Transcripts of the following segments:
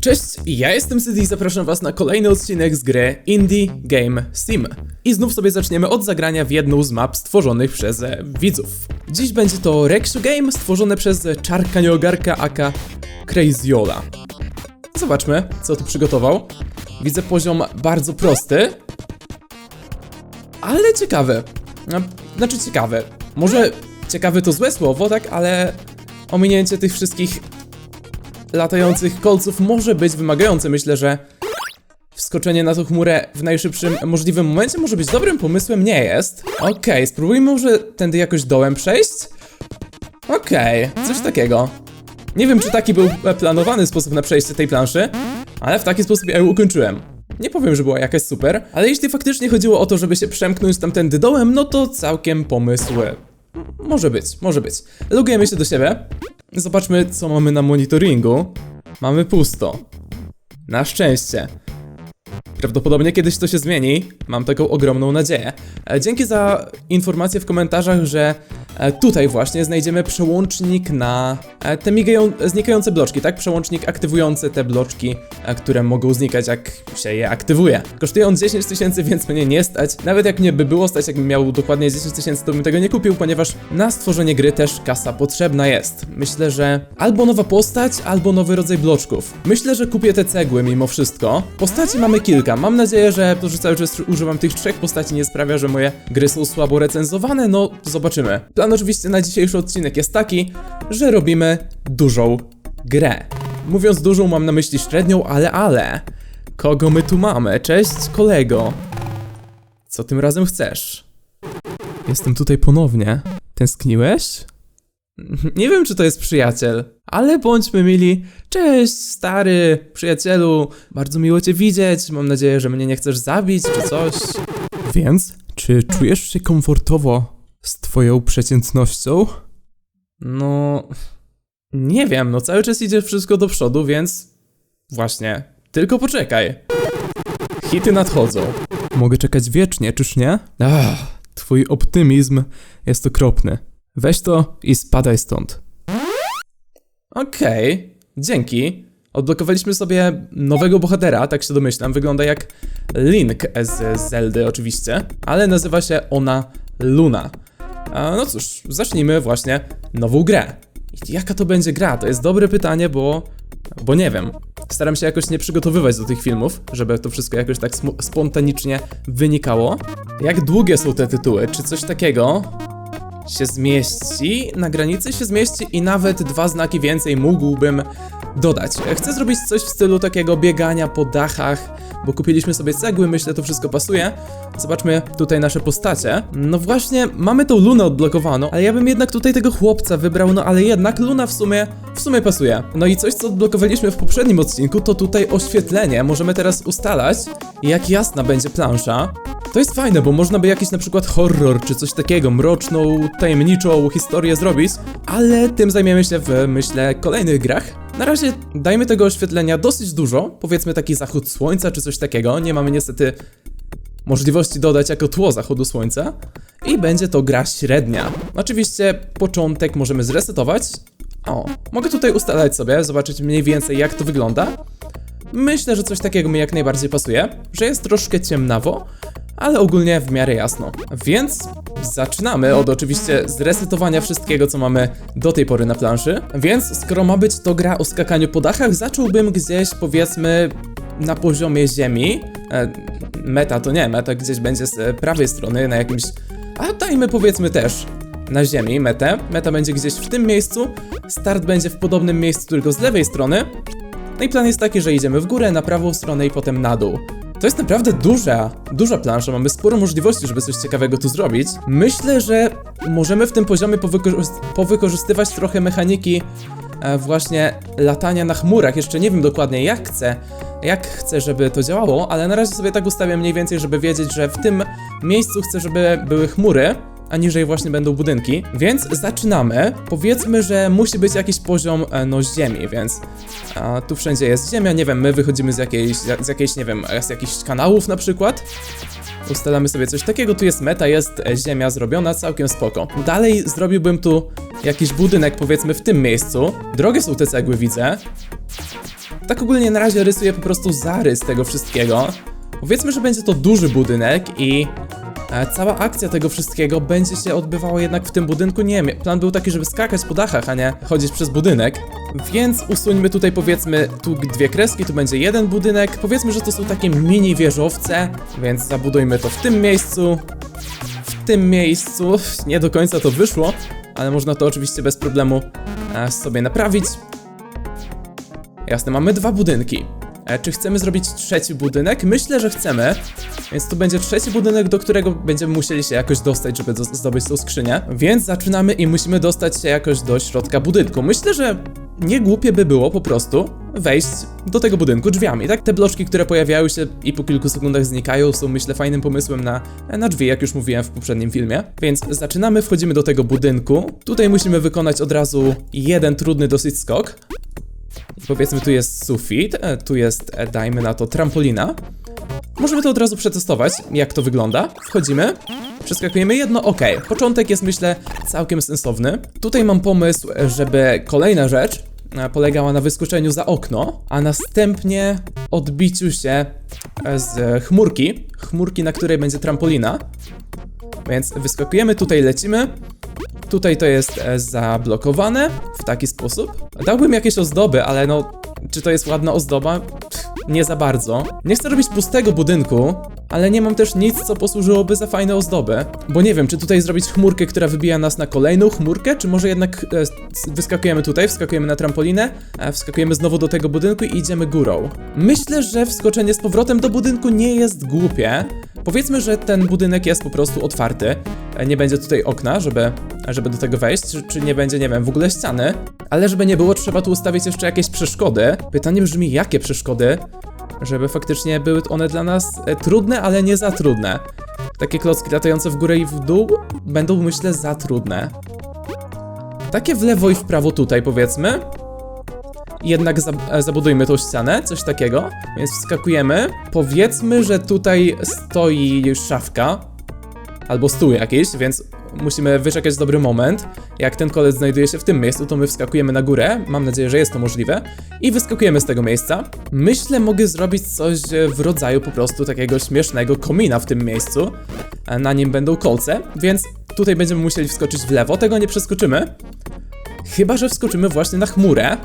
Cześć, ja jestem City i zapraszam was na kolejny odcinek z gry Indie Game Sim. I znów sobie zaczniemy od zagrania w jedną z map stworzonych przez e, widzów. Dziś będzie to Rexu Game stworzone przez Czarka Nieogarka aka Crazyola. Zobaczmy, co tu przygotował. Widzę poziom bardzo prosty, ale ciekawy. No, Znaczy ciekawy. Może ciekawy to złe słowo, tak, ale ominięcie tych wszystkich latających kolców może być wymagające. Myślę, że wskoczenie na tą chmurę w najszybszym możliwym momencie może być dobrym pomysłem. Nie jest. Okej, spróbujmy może tędy jakoś dołem przejść. Okej, coś takiego. Nie wiem, czy taki był planowany sposób na przejście tej planszy, ale w taki sposób ja ją ukończyłem. Nie powiem, że była jakaś super, ale jeśli faktycznie chodziło o to, żeby się przemknąć tamtędy dołem, no to całkiem pomysł. M- Może być, może być. Logujemy się do siebie. Zobaczmy, co mamy na monitoringu. Mamy pusto. Na szczęście. Prawdopodobnie kiedyś to się zmieni. Mam taką ogromną nadzieję. E, Dzięki za informację w komentarzach, że e, tutaj właśnie znajdziemy przełącznik na e, te migają, znikające bloczki, tak? Przełącznik aktywujący te bloczki, które mogą znikać, jak się je aktywuje. Kosztuje on 10 tysięcy, więc mnie nie stać. Nawet jak mnie by było stać, jakbym miał dokładnie 10 tysięcy, to bym tego nie kupił, ponieważ na stworzenie gry też kasa potrzebna jest. Myślę, że albo nowa postać, albo nowy rodzaj bloczków. Myślę, że kupię te cegły mimo wszystko. Postaci mamy kilka. Mam nadzieję, że to, że cały czas używam tych trzech postaci nie sprawia, że moje gry są słabo recenzowane. No, zobaczymy. Plan oczywiście na dzisiejszy odcinek jest taki, że robimy dużą grę. Mówiąc dużą, mam na myśli średnią, ale ale. Kogo my tu mamy? Cześć, kolego. Co tym razem chcesz? Jestem tutaj ponownie. Tęskniłeś? Nie wiem, czy to jest przyjaciel, ale bądźmy mili. Cześć, stary przyjacielu. Bardzo miło cię widzieć. Mam nadzieję, że mnie nie chcesz zabić czy coś. Więc, czy czujesz się komfortowo z twoją przeciętnością? No. Nie wiem, no cały czas idzie wszystko do przodu, więc. Właśnie. Tylko poczekaj. Hity nadchodzą. Mogę czekać wiecznie, czyż nie? Ach, twój optymizm jest okropny. Weź to i spadaj stąd. Okej, dzięki. Odblokowaliśmy sobie nowego bohatera, tak się domyślam. Wygląda jak Link z Zeldy oczywiście, ale nazywa się ona Luna. A, no cóż, zacznijmy właśnie nową grę. Jaka to będzie gra? To jest dobre pytanie, bo... bo nie wiem. Staram się jakoś nie przygotowywać do tych filmów, żeby to wszystko jakoś tak spontanicznie wynikało. Jak długie są te tytuły? Czy coś takiego się zmieści, na granicy się zmieści i nawet dwa znaki więcej mógłbym dodać. Chcę zrobić coś w stylu takiego biegania po dachach, bo kupiliśmy sobie cegły, myślę to wszystko pasuje. Zobaczmy tutaj nasze postacie. No właśnie, mamy tą Lunę odblokowaną, ale ja bym jednak tutaj tego chłopca wybrał, no ale jednak Luna w sumie, w sumie pasuje. No i coś, co odblokowaliśmy w poprzednim odcinku, to tutaj oświetlenie. Możemy teraz ustalać, jak jasna będzie plansza. To jest fajne, bo można by jakiś na przykład horror czy coś takiego, mroczną, tajemniczą historię zrobić, ale tym zajmiemy się w, myślę, kolejnych grach. Na razie dajmy tego oświetlenia dosyć dużo, powiedzmy taki zachód słońca czy coś takiego. Nie mamy niestety możliwości dodać jako tło zachodu słońca. I będzie to gra średnia. Oczywiście początek możemy zresetować. O, mogę tutaj ustalać sobie, zobaczyć mniej więcej jak to wygląda. Myślę, że coś takiego mi jak najbardziej pasuje, że jest troszkę ciemnawo, ale ogólnie w miarę jasno. Więc zaczynamy od oczywiście zresetowania wszystkiego, co mamy do tej pory na planszy. Więc skoro ma być to gra o skakaniu po dachach, zacząłbym gdzieś powiedzmy na poziomie ziemi. E, meta to nie, meta gdzieś będzie z prawej strony na jakimś... A dajmy powiedzmy też na ziemi metę. Meta będzie gdzieś w tym miejscu, start będzie w podobnym miejscu, tylko z lewej strony. No i plan jest taki, że idziemy w górę, na prawą stronę i potem na dół. To jest naprawdę duża, duża plansza, mamy sporo możliwości, żeby coś ciekawego tu zrobić. Myślę, że możemy w tym poziomie powykorzy- powykorzystywać trochę mechaniki e, właśnie latania na chmurach. Jeszcze nie wiem dokładnie jak chcę, jak chcę, żeby to działało, ale na razie sobie tak ustawiam mniej więcej, żeby wiedzieć, że w tym miejscu chcę, żeby były chmury, a niżej właśnie będą budynki. Więc zaczynamy. Powiedzmy, że musi być jakiś poziom e, no ziemi, więc a, tu wszędzie jest ziemia, nie wiem, my wychodzimy z jakiejś, z jakiejś, nie wiem, z jakichś kanałów na przykład. Ustalamy sobie coś takiego, tu jest meta, jest e, ziemia zrobiona, całkiem spoko. Dalej zrobiłbym tu jakiś budynek, powiedzmy w tym miejscu. Drogie są te cegły, widzę. Tak ogólnie na razie rysuję po prostu zarys tego wszystkiego. Powiedzmy, że będzie to duży budynek i cała akcja tego wszystkiego będzie się odbywała jednak w tym budynku. Nie wiem, plan był taki, żeby skakać po dachach, a nie chodzić przez budynek. Więc usuńmy tutaj powiedzmy tu dwie kreski, tu będzie jeden budynek. Powiedzmy, że to są takie mini wieżowce, więc zabudujmy to w tym miejscu. W tym miejscu nie do końca to wyszło, ale można to oczywiście bez problemu e, sobie naprawić. Jasne, mamy dwa budynki. E, czy chcemy zrobić trzeci budynek? Myślę, że chcemy. Więc tu będzie trzeci budynek, do którego będziemy musieli się jakoś dostać, żeby do, zdobyć tą skrzynię. Więc zaczynamy i musimy dostać się jakoś do środka budynku. Myślę, że nie głupie by było po prostu wejść do tego budynku drzwiami, tak? Te bloczki, które pojawiają się i po kilku sekundach znikają, są myślę fajnym pomysłem na, na drzwi, jak już mówiłem w poprzednim filmie. Więc zaczynamy, wchodzimy do tego budynku. Tutaj musimy wykonać od razu jeden trudny dosyć skok. Powiedzmy, tu jest sufit, e, tu jest, e, dajmy na to, trampolina. Możemy to od razu przetestować, jak to wygląda. Wchodzimy, przeskakujemy jedno, ok. Początek jest, myślę, całkiem sensowny. Tutaj mam pomysł, żeby kolejna rzecz e, polegała na wyskoczeniu za okno, a następnie odbiciu się e, z chmurki, chmurki, na której będzie trampolina. Więc wyskakujemy, tutaj lecimy. Tutaj to jest e, zablokowane w taki sposób. Dałbym jakieś ozdoby, ale no, czy to jest ładna ozdoba? Nie za bardzo. Nie chcę robić pustego budynku, ale nie mam też nic, co posłużyłoby za fajne ozdoby. Bo nie wiem, czy tutaj zrobić chmurkę, która wybija nas na kolejną chmurkę, czy może jednak e, wyskakujemy tutaj, wskakujemy na trampolinę, e, wskakujemy znowu do tego budynku i idziemy górą. Myślę, że wskoczenie z powrotem do budynku nie jest głupie. Powiedzmy, że ten budynek jest po prostu otwarty. E, Nie będzie tutaj okna, żeby, żeby do tego wejść, czy, czy nie będzie, nie wiem, w ogóle ściany. Ale żeby nie było, trzeba tu ustawić jeszcze jakieś przeszkody. Pytanie brzmi, jakie przeszkody? Żeby faktycznie były one dla nas e, trudne, ale nie za trudne. Takie klocki latające w górę i w dół będą, myślę, za trudne. Takie w lewo i w prawo tutaj, powiedzmy. Jednak zab e, zabudujmy tą ścianę, coś takiego. Więc wskakujemy. Powiedzmy, że tutaj stoi szafka. Albo stół jakiś, więc musimy wyczekać dobry moment. Jak ten kolec znajduje się w tym miejscu, to my wskakujemy na górę. Mam nadzieję, że jest to możliwe. I wyskakujemy z tego miejsca. Myślę, mogę zrobić coś w rodzaju po prostu takiego śmiesznego komina w tym miejscu. E, Na nim będą kolce, więc tutaj będziemy musieli wskoczyć w lewo. Tego nie przeskoczymy. Chyba, że wskoczymy właśnie na chmurę.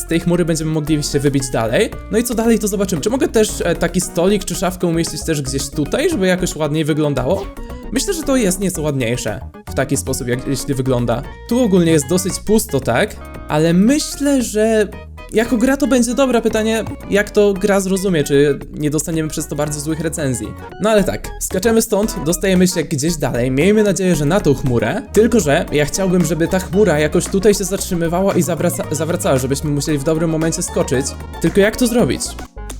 Z tej chmury będziemy mogli się wybić dalej. No i co dalej, to zobaczymy. Czy mogę też e, taki stolik czy szafkę umieścić też gdzieś tutaj, żeby jakoś ładniej wyglądało? Myślę, że to jest nieco ładniejsze. W taki sposób, jak jeśli wygląda. Tu ogólnie jest dosyć pusto, tak? Ale myślę, że jako gra to będzie dobre pytanie, jak to gra zrozumie, czy nie dostaniemy przez to bardzo złych recenzji. No ale tak, skaczemy stąd, dostajemy się gdzieś dalej, miejmy nadzieję, że na tą chmurę, tylko że ja chciałbym, żeby ta chmura jakoś tutaj się zatrzymywała i zawraca zawracała, żebyśmy musieli w dobrym momencie skoczyć. Tylko jak to zrobić?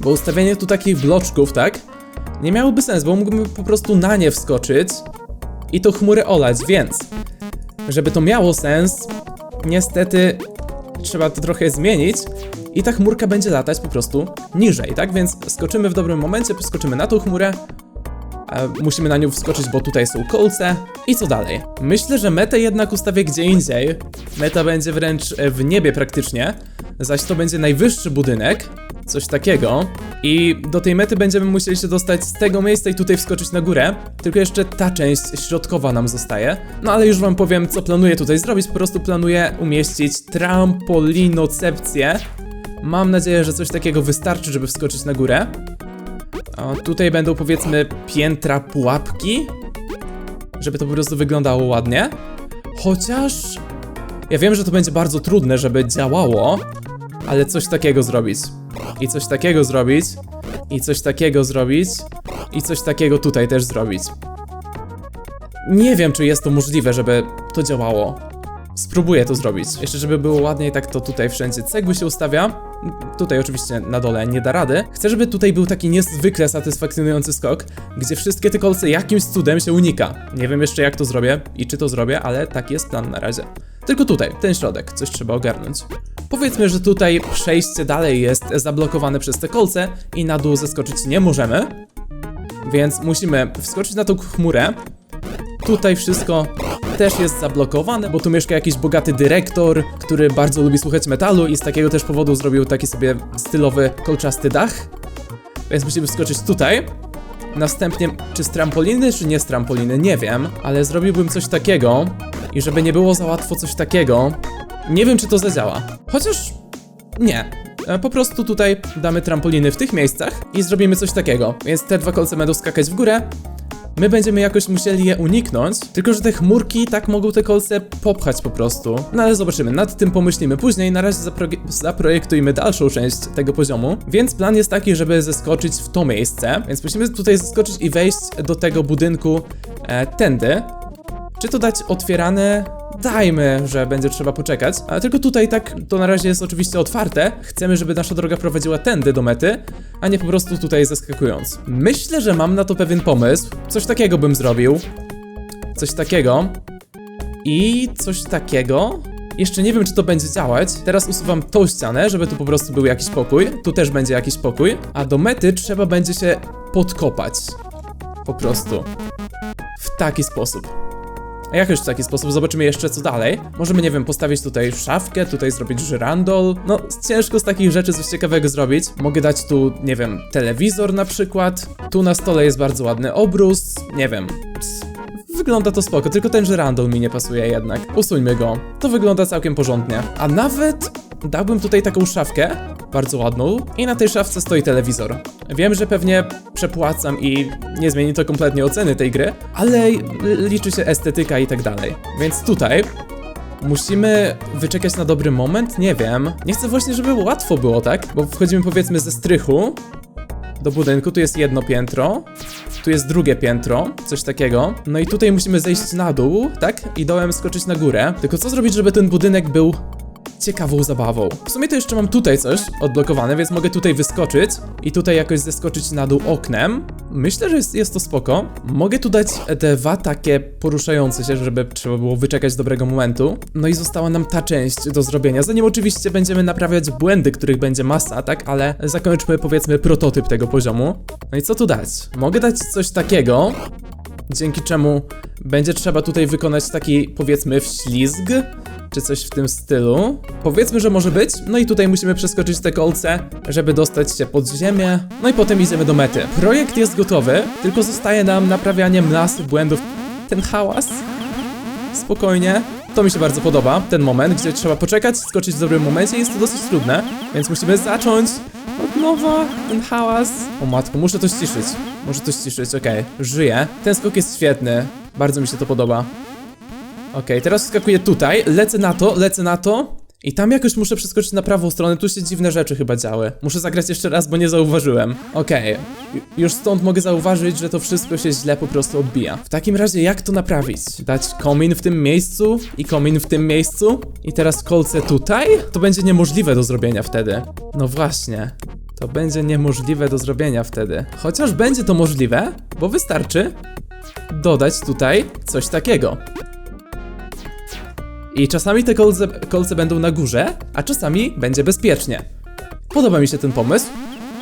Bo ustawienie tu takich bloczków, tak? Nie miałoby sensu, bo mógłbym po prostu na nie wskoczyć i tą chmurę olać, więc żeby to miało sens, niestety trzeba to trochę zmienić i ta chmurka będzie latać po prostu niżej, tak? Więc skoczymy w dobrym momencie, poskoczymy na tą chmurę, musimy na nią wskoczyć, bo tutaj są kolce i co dalej? Myślę, że metę jednak ustawię gdzie indziej, meta będzie wręcz e, w niebie praktycznie, zaś to będzie najwyższy budynek, coś takiego i do tej mety będziemy musieli się dostać z tego miejsca i tutaj wskoczyć na górę, tylko jeszcze ta część środkowa nam zostaje. No ale już wam powiem, co planuję tutaj zrobić, po prostu planuję umieścić trampolinocepcję. Mam nadzieję, że coś takiego wystarczy, żeby wskoczyć na górę. O, tutaj będą powiedzmy piętra pułapki, żeby to po prostu wyglądało ładnie. Chociaż ja wiem, że to będzie bardzo trudne, żeby działało, ale coś takiego zrobić. I coś takiego zrobić. I coś takiego zrobić. I coś takiego tutaj też zrobić. Nie wiem, czy jest to możliwe, żeby to działało. Spróbuję to zrobić. Jeszcze, żeby było ładniej, tak to tutaj wszędzie cegły się ustawia. Tutaj oczywiście na dole nie da rady. Chcę, żeby tutaj był taki niezwykle satysfakcjonujący skok, gdzie wszystkie te kolce jakimś cudem się unika. Nie wiem jeszcze jak to zrobię i czy to zrobię, ale taki jest plan na razie. Tylko tutaj, ten środek, coś trzeba ogarnąć. Powiedzmy, że tutaj przejście dalej jest zablokowane przez te kolce i na dół zeskoczyć nie możemy. Więc musimy wskoczyć na tą chmurę, Tutaj wszystko też jest zablokowane, bo tu mieszka jakiś bogaty dyrektor, który bardzo lubi słuchać metalu i z takiego też powodu zrobił taki sobie stylowy kolczasty dach. Więc musimy wskoczyć tutaj. Następnie, czy z trampoliny, czy nie z trampoliny, nie wiem, ale zrobiłbym coś takiego i żeby nie było za łatwo coś takiego, nie wiem, czy to zadziała. Chociaż nie. E, Po prostu tutaj damy trampoliny w tych miejscach i zrobimy coś takiego. Więc te dwa kolce będą skakać w górę. My będziemy jakoś musieli je uniknąć, tylko że te chmurki tak mogą te kolce popchać po prostu. No ale zobaczymy, nad tym pomyślimy później. Na razie zapro- zaprojektujmy dalszą część tego poziomu. Więc plan jest taki, żeby zeskoczyć w to miejsce. Więc musimy tutaj zeskoczyć i wejść do tego budynku e, tędy. Czy to dać otwierane? Dajmy, że będzie trzeba poczekać. Ale tylko tutaj tak to na razie jest oczywiście otwarte. Chcemy, żeby nasza droga prowadziła tędy do mety, a nie po prostu tutaj zeskakując. Myślę, że mam na to pewien pomysł. Coś takiego bym zrobił. Coś takiego. I coś takiego. Jeszcze nie wiem, czy to będzie działać. Teraz usuwam tą ścianę, żeby tu po prostu był jakiś pokój. Tu też będzie jakiś pokój. A do mety trzeba będzie się podkopać. Po prostu. W taki sposób. A jak już w taki sposób, zobaczymy jeszcze co dalej. Możemy, nie wiem, postawić tutaj szafkę, tutaj zrobić żyrandol. No, ciężko z takich rzeczy coś ciekawego zrobić. Mogę dać tu, nie wiem, telewizor na przykład. Tu na stole jest bardzo ładny obrus. Nie wiem. Ps. Wygląda to spoko, tylko ten żyrandol mi nie pasuje jednak. Usuńmy go. To wygląda całkiem porządnie. A nawet dałbym tutaj taką szafkę, bardzo ładną, i na tej szafce stoi telewizor. Wiem, że pewnie przepłacam i nie zmieni to kompletnie oceny tej gry, ale liczy się estetyka i tak dalej. Więc tutaj Musimy wyczekać na dobry moment? Nie wiem. Nie chcę właśnie, żeby łatwo było, tak? Bo wchodzimy powiedzmy ze strychu do budynku, tu jest jedno piętro, tu jest drugie piętro, coś takiego. No i tutaj musimy zejść na dół, tak? I dołem skoczyć na górę. Tylko co zrobić, żeby ten budynek był ciekawą zabawą. W sumie to jeszcze mam tutaj coś odblokowane, więc mogę tutaj wyskoczyć i tutaj jakoś zeskoczyć na dół oknem. Myślę, że jest, jest to spoko. Mogę tu dać dwa takie poruszające się, żeby trzeba było wyczekać dobrego momentu. No i została nam ta część do zrobienia. Zanim oczywiście będziemy naprawiać błędy, których będzie masa, tak? Ale zakończmy powiedzmy prototyp tego poziomu. No i co tu dać? Mogę dać coś takiego, dzięki czemu będzie trzeba tutaj wykonać taki, powiedzmy, wślizg, czy coś w tym stylu. Powiedzmy, że może być. No i tutaj musimy przeskoczyć te kolce, żeby dostać się pod ziemię. No i potem idziemy do mety. Projekt jest gotowy, tylko zostaje nam naprawianie masy błędów. Ten hałas. Spokojnie. To mi się bardzo podoba, ten moment, gdzie trzeba poczekać, skoczyć w dobrym momencie, jest to dosyć trudne, więc musimy zacząć od nowa ten hałas. O matko, muszę to ściszyć. Muszę to ściszyć, okej. Żyję. Ten skok jest świetny. Bardzo mi się to podoba. Okej, teraz skakuję tutaj, lecę na to, lecę na to. I tam jakoś muszę przeskoczyć na prawą stronę, tu się dziwne rzeczy chyba działy. Muszę zagrać jeszcze raz, bo nie zauważyłem. Okej, ju- już stąd mogę zauważyć, że to wszystko się źle po prostu odbija. W takim razie jak to naprawić? Dać komin w tym miejscu i komin w tym miejscu? I teraz kolce tutaj? To będzie niemożliwe do zrobienia wtedy. No właśnie. To będzie niemożliwe do zrobienia wtedy. Chociaż będzie to możliwe, bo wystarczy dodać tutaj coś takiego. I czasami te kolce, kolce będą na górze, a czasami będzie bezpiecznie. Podoba mi się ten pomysł.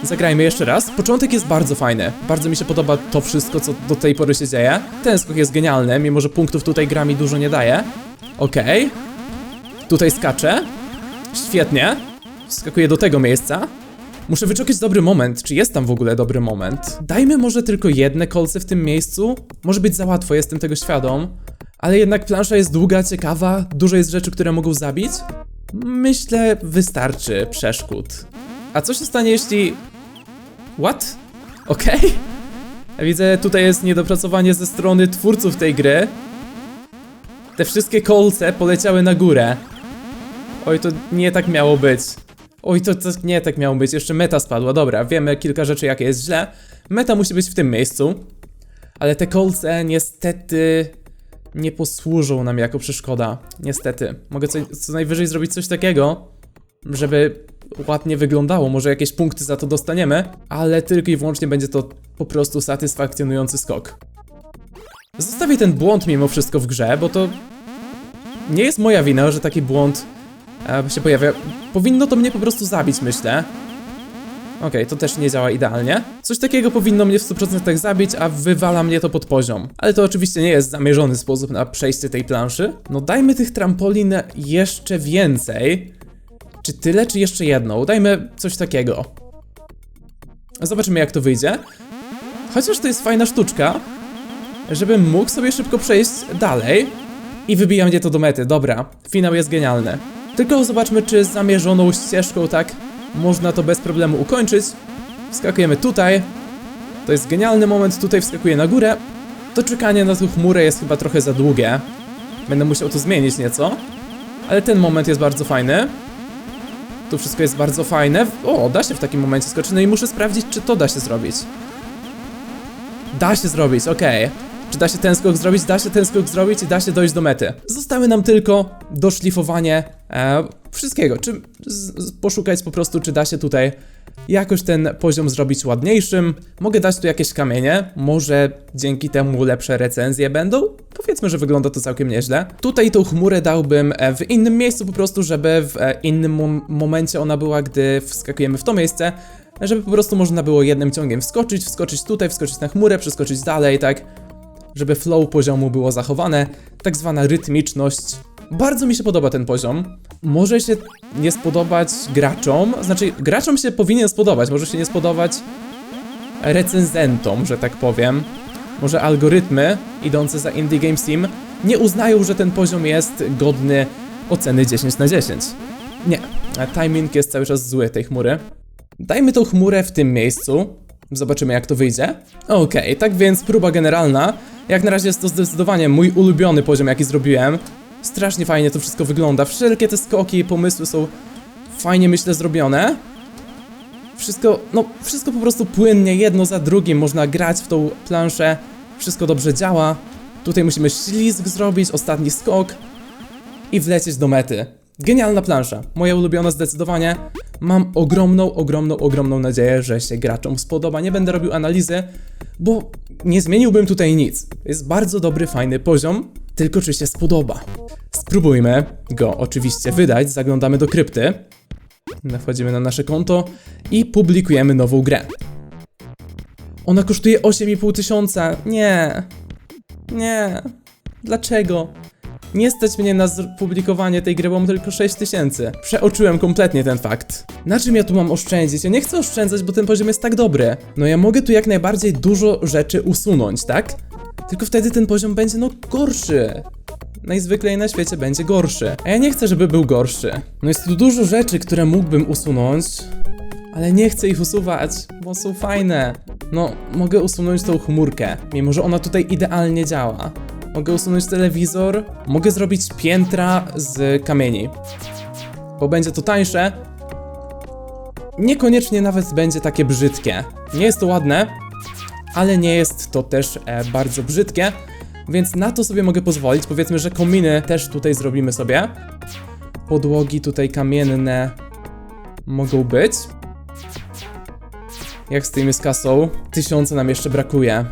Zagrajmy jeszcze raz. Początek jest bardzo fajny. Bardzo mi się podoba to wszystko, co do tej pory się dzieje. Ten skok jest genialny, mimo że punktów tutaj gra mi dużo nie daje. Okej. Tutaj skaczę. Świetnie. Skakuję do tego miejsca. Muszę wyczekać dobry moment. Czy jest tam w ogóle dobry moment? Dajmy może tylko jedne kolce w tym miejscu. Może być za łatwo, jestem tego świadom. Ale jednak plansza jest długa, ciekawa, dużo jest rzeczy, które mogą zabić. Myślę, wystarczy przeszkód. A co się stanie, jeśli. What? Okej. Widzę, tutaj jest niedopracowanie ze strony twórców tej gry. Te wszystkie kolce poleciały na górę. Oj, to nie tak miało być. Oj, to, to nie tak miało być. Jeszcze meta spadła. Dobra, wiemy kilka rzeczy, jakie jest źle. Meta musi być w tym miejscu. Ale te kolce niestety nie posłużą nam jako przeszkoda. Niestety. Mogę co, co najwyżej zrobić coś takiego, żeby ładnie wyglądało. Może jakieś punkty za to dostaniemy, ale tylko i wyłącznie będzie to po prostu satysfakcjonujący skok. Zostawię ten błąd mimo wszystko w grze, bo to nie jest moja wina, że taki błąd e, się pojawia. Powinno to mnie po prostu zabić, myślę. Okej, to też nie działa idealnie. Coś takiego powinno mnie w 100% zabić, a wywala mnie to pod poziom. Ale to oczywiście nie jest zamierzony sposób na przejście tej planszy. No dajmy tych trampolin jeszcze więcej. Czy tyle, czy jeszcze jedną? Dajmy coś takiego. Zobaczymy jak to wyjdzie. Chociaż to jest fajna sztuczka, żebym mógł sobie szybko przejść dalej. I wybija mnie to do mety, dobra. Finał jest genialny. Tylko zobaczmy, czy zamierzoną ścieżką tak można to bez problemu ukończyć. Wskakujemy tutaj. To jest genialny moment, tutaj wskakuję na górę. To czekanie na tą chmurę jest chyba trochę za długie. Będę musiał to zmienić nieco. Ale ten moment jest bardzo fajny. Tu wszystko jest bardzo fajne. O, da się w takim momencie skoczyć. No i muszę sprawdzić, czy to da się zrobić. Da się zrobić, okej. Czy da się ten skok zrobić? Da się ten skok zrobić i da się dojść do mety. Zostały nam tylko doszlifowanie e, wszystkiego. Czy poszukać po prostu, czy da się tutaj jakoś ten poziom zrobić ładniejszym. Mogę dać tu jakieś kamienie. Może dzięki temu lepsze recenzje będą? Powiedzmy, że wygląda to całkiem nieźle. Tutaj tą chmurę dałbym e, w innym miejscu po prostu, żeby w e, innym mom momencie ona była, gdy wskakujemy w to miejsce. Żeby po prostu można było jednym ciągiem wskoczyć, wskoczyć tutaj, wskoczyć na chmurę, przeskoczyć dalej, tak? żeby flow poziomu było zachowane, tak zwana rytmiczność. Bardzo mi się podoba ten poziom. Może się nie spodobać graczom, znaczy graczom się powinien spodobać, może się nie spodobać recenzentom, że tak powiem. Może algorytmy idące za Indie Games Team nie uznają, że ten poziom jest godny oceny 10 na 10. Nie, timing jest cały czas zły tej chmury. Dajmy tą chmurę w tym miejscu. Zobaczymy jak to wyjdzie. Okej, tak więc próba generalna. Jak na razie jest to zdecydowanie mój ulubiony poziom jaki zrobiłem. Strasznie fajnie to wszystko wygląda. Wszelkie te skoki i pomysły są fajnie myślę zrobione. Wszystko, no wszystko po prostu płynnie, jedno za drugim. Można grać w tą planszę. Wszystko dobrze działa. Tutaj musimy ślizg zrobić, ostatni skok i wlecieć do mety. Genialna plansza, moja ulubiona zdecydowanie. Mam ogromną, ogromną, ogromną nadzieję, że się graczom spodoba. Nie będę robił analizy, bo nie zmieniłbym tutaj nic. Jest bardzo dobry, fajny poziom, tylko czy się spodoba. Spróbujmy go oczywiście wydać, zaglądamy do krypty. Wchodzimy na nasze konto i publikujemy nową grę. Ona kosztuje 8,5 tysiąca. Nie. Nie. Dlaczego? Nie stać mnie na publikowanie tej gry, bo mam tylko 6 tysięcy. Przeoczyłem kompletnie ten fakt. Na czym ja tu mam oszczędzić? Ja nie chcę oszczędzać, bo ten poziom jest tak dobry. No ja mogę tu jak najbardziej dużo rzeczy usunąć, tak? Tylko wtedy ten poziom będzie no gorszy. Najzwyklej na świecie będzie gorszy. A ja nie chcę, żeby był gorszy. No jest tu dużo rzeczy, które mógłbym usunąć, ale nie chcę ich usuwać, bo są fajne. No, mogę usunąć tą chmurkę, mimo że ona tutaj idealnie działa. Mogę usunąć telewizor, mogę zrobić piętra z kamieni. Bo będzie to tańsze. Niekoniecznie nawet będzie takie brzydkie. Nie jest to ładne, ale nie jest to też e, bardzo brzydkie, więc na to sobie mogę pozwolić. Powiedzmy, że kominy też tutaj zrobimy sobie. Podłogi tutaj kamienne mogą być. Jak z tymi z kasą? Tysiące nam jeszcze brakuje.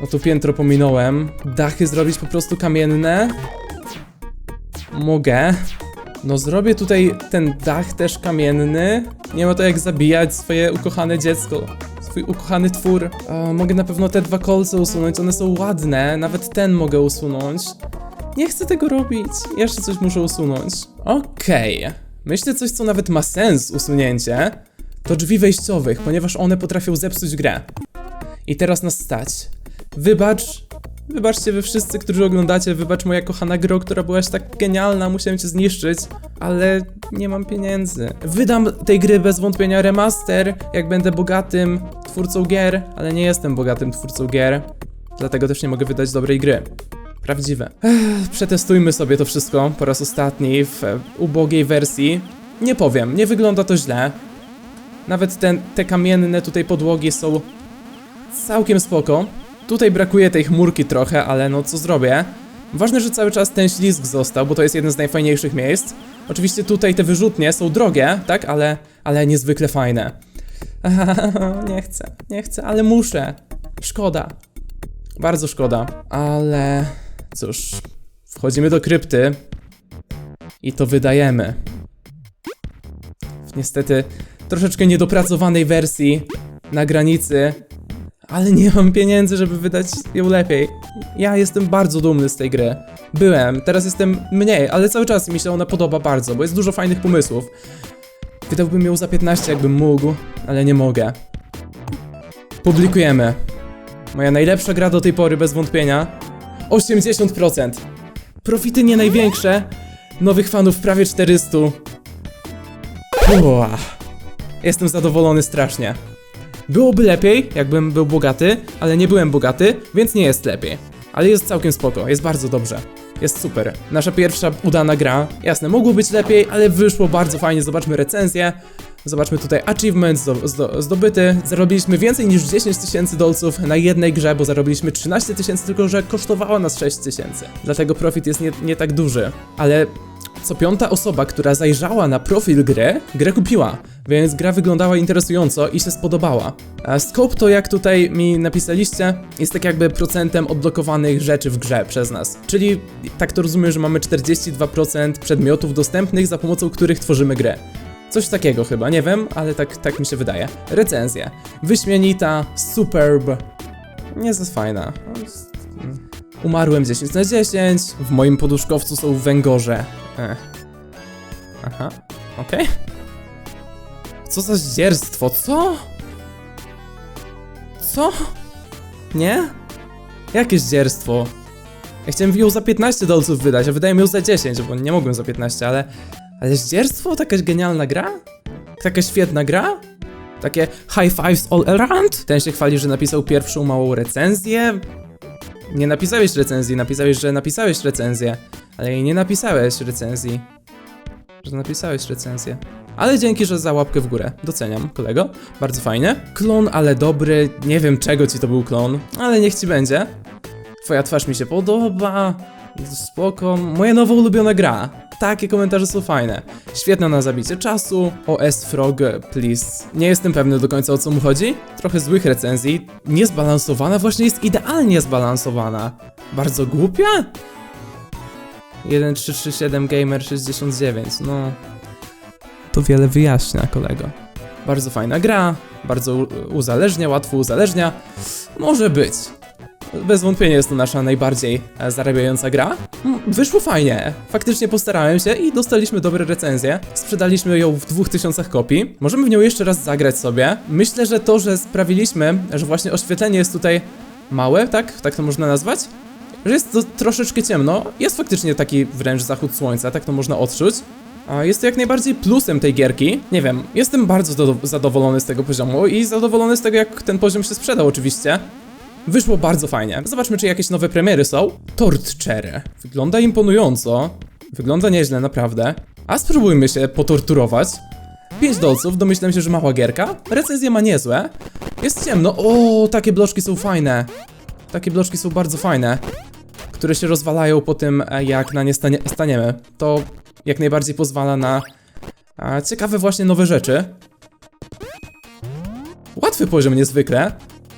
No tu piętro pominąłem. Dachy zrobić po prostu kamienne. Mogę. No zrobię tutaj ten dach też kamienny. Nie ma to jak zabijać swoje ukochane dziecko. Swój ukochany twór. O, mogę na pewno te dwa kolce usunąć, one są ładne. Nawet ten mogę usunąć. Nie chcę tego robić. Jeszcze coś muszę usunąć. Okej. Myślę coś, co nawet ma sens usunięcie. To drzwi wejściowych, ponieważ one potrafią zepsuć grę. I teraz nas stać. Wybacz, wybaczcie wy wszyscy, którzy oglądacie, wybacz moja kochana gro, która byłaś tak genialna, musiałem cię zniszczyć, ale nie mam pieniędzy. Wydam tej gry bez wątpienia remaster, jak będę bogatym twórcą gier, ale nie jestem bogatym twórcą gier, dlatego też nie mogę wydać dobrej gry. Prawdziwe. Ech, przetestujmy sobie to wszystko po raz ostatni w e, ubogiej wersji. Nie powiem, nie wygląda to źle. Nawet te kamienne tutaj podłogi są całkiem spoko. Tutaj brakuje tej chmurki trochę, ale no co zrobię? Ważne, że cały czas ten ślizg został, bo to jest jeden z najfajniejszych miejsc. Oczywiście tutaj te wyrzutnie są drogie, tak, ale, ale niezwykle fajne. nie chcę, nie chcę, ale muszę. Szkoda. Bardzo szkoda, ale cóż, wchodzimy do krypty i to wydajemy. Niestety troszeczkę niedopracowanej wersji na granicy, ale nie mam pieniędzy, żeby wydać ją lepiej. Ja jestem bardzo dumny z tej gry. Byłem, teraz jestem mniej, ale cały czas mi się ona podoba bardzo, bo jest dużo fajnych pomysłów. Wydałbym ją za 15, jakbym mógł, ale nie mogę. Publikujemy. Moja najlepsza gra do tej pory, bez wątpienia. 80%. Profity nie największe. Nowych fanów prawie 400. Ua. Jestem zadowolony strasznie. Byłoby lepiej, jakbym był bogaty, ale nie byłem bogaty, więc nie jest lepiej. Ale jest całkiem spoko, jest bardzo dobrze. Jest super. Nasza pierwsza udana gra. Jasne, mogło być lepiej, ale wyszło bardzo fajnie. Zobaczmy recenzję. Zobaczmy tutaj achievement zdo, zdo, zdobyty. Zarobiliśmy więcej niż 10 tysięcy dolców na jednej grze, bo zarobiliśmy 13 tysięcy, tylko że kosztowała nas 6 tysięcy. Dlatego profit jest nie, nie tak duży. Ale co piąta osoba, która zajrzała na profil gry, grę kupiła, więc gra wyglądała interesująco i się spodobała. A scope to, jak tutaj mi napisaliście, jest tak jakby procentem odblokowanych rzeczy w grze przez nas. Czyli tak to rozumiem, że mamy 42% przedmiotów dostępnych, za pomocą których tworzymy grę. Coś takiego chyba, nie wiem, ale tak, tak mi się wydaje. Recenzja. Wyśmienita, superb. Nie jest fajna. Umarłem 10 na 10. W moim poduszkowcu są węgorze. Ech. Aha, okej. Co za zdzierstwo, co? Co? Nie? Jakie zdzierstwo? Ja chciałem ją za 15 dolców wydać, a wydałem ją za 10, bo nie mogłem za 15, ale... Ale zdzierstwo? Taka genialna gra? Taka świetna gra? Takie high fives all around? Ten się chwali, że napisał pierwszą małą recenzję. Nie napisałeś recenzji, napisałeś, że napisałeś recenzję, ale jej nie napisałeś recenzji. Że napisałeś recenzję. Ale dzięki, że za łapkę w górę. Doceniam, kolego. Bardzo fajnie. Klon, ale dobry. Nie wiem czego ci to był klon, ale niech ci będzie. Twoja twarz mi się podoba. Spoko. Moja nowa ulubiona gra. Takie komentarze są fajne. Świetna na zabicie czasu. OS Frog, please. Nie jestem pewny do końca o co mu chodzi. Trochę złych recenzji. Niezbalansowana, właśnie jest idealnie zbalansowana. Bardzo głupia? 1337 Gamer 69, no. To wiele wyjaśnia, kolego. Bardzo fajna gra, bardzo uzależnia, łatwo uzależnia. Może być. Bez wątpienia jest to nasza najbardziej e, zarabiająca gra. Mm, Wyszło fajnie. Faktycznie postarałem się i dostaliśmy dobre recenzje. Sprzedaliśmy ją w 2000 kopii. Możemy w nią jeszcze raz zagrać sobie. Myślę, że to, że sprawiliśmy, że właśnie oświetlenie jest tutaj małe, tak? Tak to można nazwać? Że jest to troszeczkę ciemno. Jest faktycznie taki wręcz zachód słońca, tak to można odczuć. A jest to jak najbardziej plusem tej gierki. Nie wiem, jestem bardzo do- zadowolony z tego poziomu i zadowolony z tego, jak ten poziom się sprzedał, oczywiście. Wyszło bardzo fajnie. Zobaczmy, czy jakieś nowe premiery są. Torture. Wygląda imponująco. Wygląda nieźle, naprawdę. A spróbujmy się potorturować. 5 dolców, domyślam się, że mała gierka. Recenzje ma niezłe. Jest ciemno. O, takie bloczki są fajne. Takie bloczki są bardzo fajne. Które się rozwalają po tym, e, jak na nie stanie, staniemy. To jak najbardziej pozwala na a, ciekawe właśnie nowe rzeczy. Łatwy poziom niezwykle,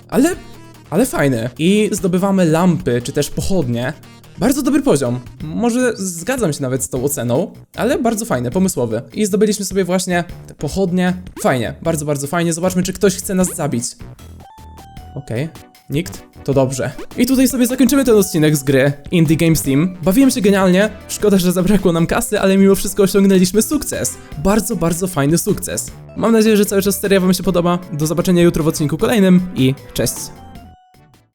ale ale fajny. I zdobywamy lampy, czy też pochodnie. Bardzo dobry poziom. Może zgadzam się nawet z tą oceną, ale bardzo fajny, pomysłowy. I zdobyliśmy sobie właśnie te pochodnie. Fajnie, bardzo, bardzo fajnie. Zobaczmy, czy ktoś chce nas zabić. Okej. Nikt? To dobrze. I tutaj sobie zakończymy ten odcinek z gry Indie Games Team. Bawiłem się genialnie, szkoda, że zabrakło nam kasy, ale mimo wszystko osiągnęliśmy sukces. Bardzo, bardzo fajny sukces. Mam nadzieję, że cały czas seria wam się podoba. Do zobaczenia jutro w odcinku kolejnym i cześć!